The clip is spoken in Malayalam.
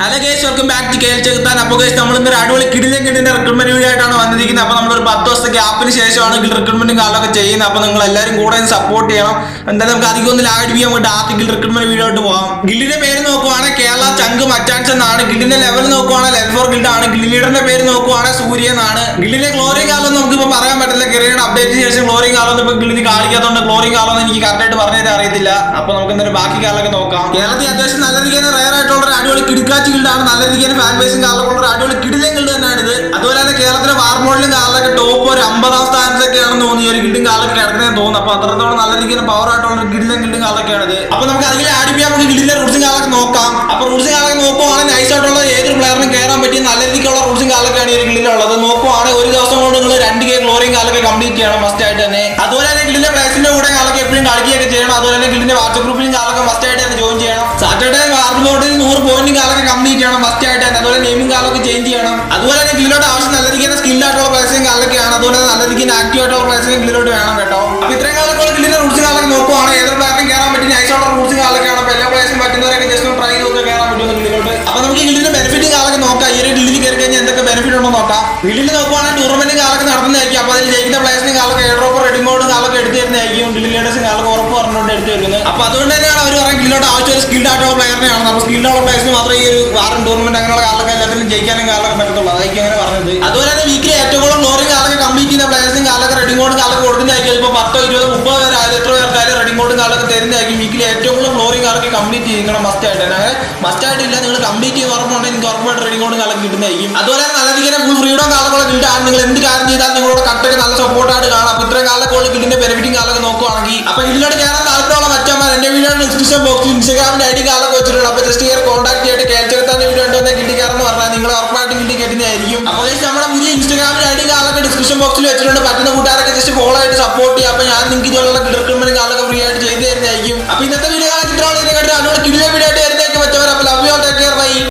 Hello guys welcome back to കേൾ ചെകുത്താൻ അപ്പോൾ ഗേസ് നമ്മൾ ഇന്നൊരു അടിപൊളി കിടിലൻ കിടിന്റെ റിക്രൂട്ട്മെന്റ് വീഡിയോ ആയിട്ടാണ് വന്നിരിക്കുന്നത്. അപ്പോൾ നമ്മളൊരു പത്ത് ദിവസത്തെ ഗ്യാപ്പിന് ശേഷമാണ് റിക്രൂട്ട്മെന്റും കാര്യമൊക്കെ ചെയ്യുന്നത്. അപ്പോൾ നിങ്ങൾ എല്ലാവരും കൂടെ സപ്പോർട്ട് ചെയ്യണം. എന്തായാലും നമുക്ക് അധികം ഒന്നും ലാഗ് ചെയ്യാൻ വേണ്ടി ആദ്യം ഗിൽ റിക്രൂട്ട്മെന്റ് വീഡിയോ ആയിട്ട് പോകാം ഗില്ലിന്റെ പേര് നോക്കുവാണെങ്കിൽ കേരള ചങ്ക് മച്ചാൻസ് എന്നാണ്. ഗില്ലിന്റെ ലെവൽ നോക്കുവാണെങ്കിൽ ലെവൽ ഫോർ ഗിൽഡാണ് ആണ്. ഗിൽ പേര് നോക്കുവാണെങ്കിൽ സൂര്യ എന്നാണ്. ഗില്ലിന്റെ ഗ്ലോറി കാലം നമുക്ക് ഇപ്പോൾ പറയാൻ പറ്റില്ല കരിയർ അപ്ഡേറ്റിന് ശേഷം ഗ്ലോറി കാലം ഇപ്പോൾ ഗില്ലിന് കാണിക്കാത്തതുകൊണ്ട് ഗ്ലോറി കാലം എനിക്ക് കറക്റ്റ് ആയിട്ട് പറഞ്ഞു തരാൻ അറിയത്തില്ല. അപ്പോൾ നമുക്ക് എന്തായാലും ബാക്കി കാലമൊക്കെ നോക്കാം. കേരളത്തിൽ അത്യാവശ്യം നല്ല രീതിയിൽ റയർ ആയിട്ടുള്ള ഒരു അടിപൊളി ഗിൽഡാണ് നല്ല രീതിയിൽ ഫാൻ ബേസും കാലമുള്ള ഒരു അടിപൊളി ഗിൽഡ് തന്നെയാണ് ഇത് അതുപോലെ തന്നെ കേരളത്തിലെ വാർമോളിലും കാലിലൊക്കെ ടോപ്പ് ഒരു അമ്പതാം സ്ഥാനത്തൊക്കെയാണെന്ന് തോന്നി ഒരു കിട്ടും കാലൊക്കെ കിടക്കുന്നതെന്ന് തോന്നുന്നു. അപ്പൊ അത്രത്തോളം നല്ല രീതിയിൽ പവർ ആയിട്ടുള്ള ഒരു ഗിൽഡൻ കിട്ടും ഇത്. അപ്പൊ നമുക്ക് അതിൽ ആഡ് ചെയ്യാൻ നമുക്ക് കിടിലെ റൂട്ട്സും കാലൊക്കെ നോക്കാം. അപ്പൊ റൂട്ട്സും കാലൊക്കെ നോക്കുവാണെങ്കിൽ നൈസ് ആയിട്ടുള്ള ഏതൊരു പ്ലെയറിനും കയറാൻ പറ്റിയ നല്ല രീതിക്കുള്ള റൂട്ട്സും കാലൊക്കെയാണ് ഈ കിടിലുള്ളത് നോക്കുവാണെങ്കിൽ ഒരു ദിവസം കൊണ്ട് നിങ്ങൾ രണ്ട് കെ ഗ്ലോറിയും കാലൊക്കെ കംപ്ലീറ്റ് ചെയ്യണം മസ്റ്റ് ആയിട്ട് തന്നെ. അതുപോലെ തന്നെ കിടിലെ പ്ലേസിന്റെ കൂടെ കാലൊക്കെ എപ്പോഴും കളിക്കുകയൊക്കെ ചെയ്യണം. അതുപോലെ തന്നെ ഗിൽഡിന്റെ വാട്സപ്പ് ഗ്രൂപ്പിലും കാലൊക്കെ മസ്റ്റ് ആയിട്ട് തന്നെ ജോയിൻ ചെയ്യണം. സാറ്റർഡേ വാർഡിലോട്ട് നൂറ് പോയിന്റും കംപ്ലീറ്റ് ചെയ്യണം ഫസ്റ്റ് ആയിട്ട് തന്നെ. അതുപോലെ നെയിമും കാലൊക്കെ ചേഞ്ച് ചെയ്യണം. അതുപോലെ തന്നെ കിലോട്ട് ആവശ്യം നല്ല രീതിയിൽ സ്കിൽ ആയിട്ടുള്ള പ്ലേസിംഗ് കാലൊക്കെയാണ് അതുപോലെ നല്ല രീതിയിൽ ആക്റ്റീവ് ആയിട്ടുള്ള പ്ലേസിംഗ് കിലോട്ട് വേണം കേട്ടോ. അപ്പൊ ഇത്രയും കാലൊക്കെ ഗില്ലിന്റെ റൂൾസ് കാലൊക്കെ നോക്കുവാണ്. ഏതൊരു പ്ലേയറിനും കയറാൻ പറ്റും നൈസായിട്ടുള്ള റൂൾസ് കാലൊക്കെയാണ് അപ്പൊ എല്ലാ പ്ലേസിനും പറ്റുന്നവരൊക്കെ ജസ്റ്റ് ട്രൈ ചെയ്തൊക്കെ കയറാൻ പറ്റുമെന്ന് ഗില്ലിലോട്ട് അപ്പൊ നമുക്ക് ഗില്ലിന്റെ ബെനിഫിറ്റ് കാലൊക്കെ നോക്കാം. ഈ ഒരു ഗില്ലിൽ കയറി കഴിഞ്ഞാൽ എന്തൊക്കെ ബെനിഫിറ്റ് ഉണ്ടോ നോക്കാം. ഗില്ലിൽ നോക്കുവാണെങ്കിൽ ടൂർണമെന്റ് കാലൊക്കെ നടത്തുന്നതായിരിക്കും അപ്പൊ അതിൽ ജയിക്കുന്ന പ്ലേസിന് കാലൊക്കെ എയർ ഡ്രോപ്പ് റെഡി മോഡ് കാലൊക്കെ എടുത്തു തരുന്നതായിരിക്കും ഗില്ലി ഉറപ്പ് പറഞ്ഞുകൊണ്ട് എടുത്തു വരുന്നത് അപ്പൊ അതുകൊണ്ട് തന്നെയാണ് അവർ പറയുന്നത് ഗില്ലോട്ട് ആവശ്യം സ്കിൽഡ് ആയിട്ടുള്ള പ്ലെയറിനെയാണ് അപ്പൊ സ്കിൽഡ് ആയിട്ടുള്ള പ്ലെയേഴ്സിന് മാത്രമേ ഈ ഒരു വാറൻ ടൂർണമെന്റ് അങ്ങനെയുള്ള കാലൊക്കെ എല്ലാത്തിലും ജയിക്കാനും കാലൊക്കെ പറ്റത്തുള്ളൂ. അതായിരിക്കും അങ്ങനെ പറഞ്ഞത്. അതുപോലെ തന്നെ വീക്കിലി ഏറ്റവും കൂടുതൽ ഗ്ലോറിംഗ് കാലൊക്കെ കംപ്ലീറ്റ് ചെയ്യുന്ന പ്ലെയേഴ്സും കാലൊക്കെ റെഡിംഗ് മോഡ് കാലൊക്കെ കൊടുക്കുന്നതായിരിക്കും. ഇപ്പൊ പത്തോ ഇരുപതോ മുപ്പതോ പേര് ആയാലും എത്ര പേർക്കായാലും റെഡിംഗ് മോഡ് കാലൊക്കെ തരുന്നതായിരിക്കും. വീക്കിലി ഏറ്റവും കൂടുതൽ ഗ്ലോറിംഗ് കാലൊക്കെ കംപ്ലീറ്റ് ചെയ്യിക്കണം മസ്റ്റ് ആയിട്ട്. അങ്ങനെ മസ്റ്റ് ആയിട്ടില്ല. നിങ്ങൾ കംപ്ലീറ്റ് ചെയ്യാൻ ഉറപ്പുണ്ടെങ്കിൽ നിങ്ങൾക്ക് ഉറപ്പായിട്ട് റെഡിംഗ് മോഡ് കാലൊക്കെ കിട്ടുന്നതായിരിക്കും. അതുപോലെ നല്ല രീതിയിൽ ഫുൾ ഫ്രീഡം കാലൊക്കെ കിട്ടാൻ നിങ്ങൾ എന്ത് കാര്യം ചെയ്താലും നിങ്ങളോട് കട്ടൊക്കെ നല്ല സപ്പോർട്ടായിട്ട് കാണാം. അപ്പൊ ഗില്ലിന്റെ ബെനിഫിറ്റും കാലൊക്കെ നോക്കുവാണെങ്കിൽ അപ്പൊ ഇതിലോട്ട് കയറാൻ താല്പര്യമുള്ള മറ്റന്മാർ എന്റെ വീഡിയോ ഡിസ്ക്രിപ്ഷൻ ബോക്സിൽ ഇൻസ്റ്റാഗ്രാമിന്റെ ഐ ഡി കാലൊക്കെ വെച്ചിട്ടുണ്ട്. അപ്പൊ ജസ്റ്റ് കയറി കോൺടാക്ട് ചെയ്തിട്ട് കേൾച്ചെടുത്താൻ വീഡിയോ ഉണ്ടോ ഗില്ലി കയറെന്ന് പറഞ്ഞാൽ നിങ്ങൾ ഉറപ്പായിട്ടും കിട്ടി കയറ്റുന്നതായിരിക്കും അപ്പോൾ guys, നമ്മുടെ പുതിയ ഇൻസ്റ്റാഗ്രാമിന്റെ ഐ ഡി കാലൊക്കെ ഡിസ്ക്രിപ്ഷൻ ബോക്സിൽ വെച്ചിട്ടുണ്ട്. പറ്റുന്ന കൂട്ടുകാരൊക്കെ ജസ്റ്റ് ഫോളോ ആയിട്ട് സപ്പോർട്ട് ചെയ്യാം. അപ്പൊ ഞാൻ നിങ്ങൾക്ക് ഇതുപോലുള്ള റിക്രൂട്ട്മെന്റ് കാലൊക്കെ ഫ്രീ ആയിട്ട് ചെയ്തു തരുന്നതായിരിക്കും. അപ്പൊ ഇന്നത്തെ വീഡിയോ അതിനോട് കിടില വീഡിയോ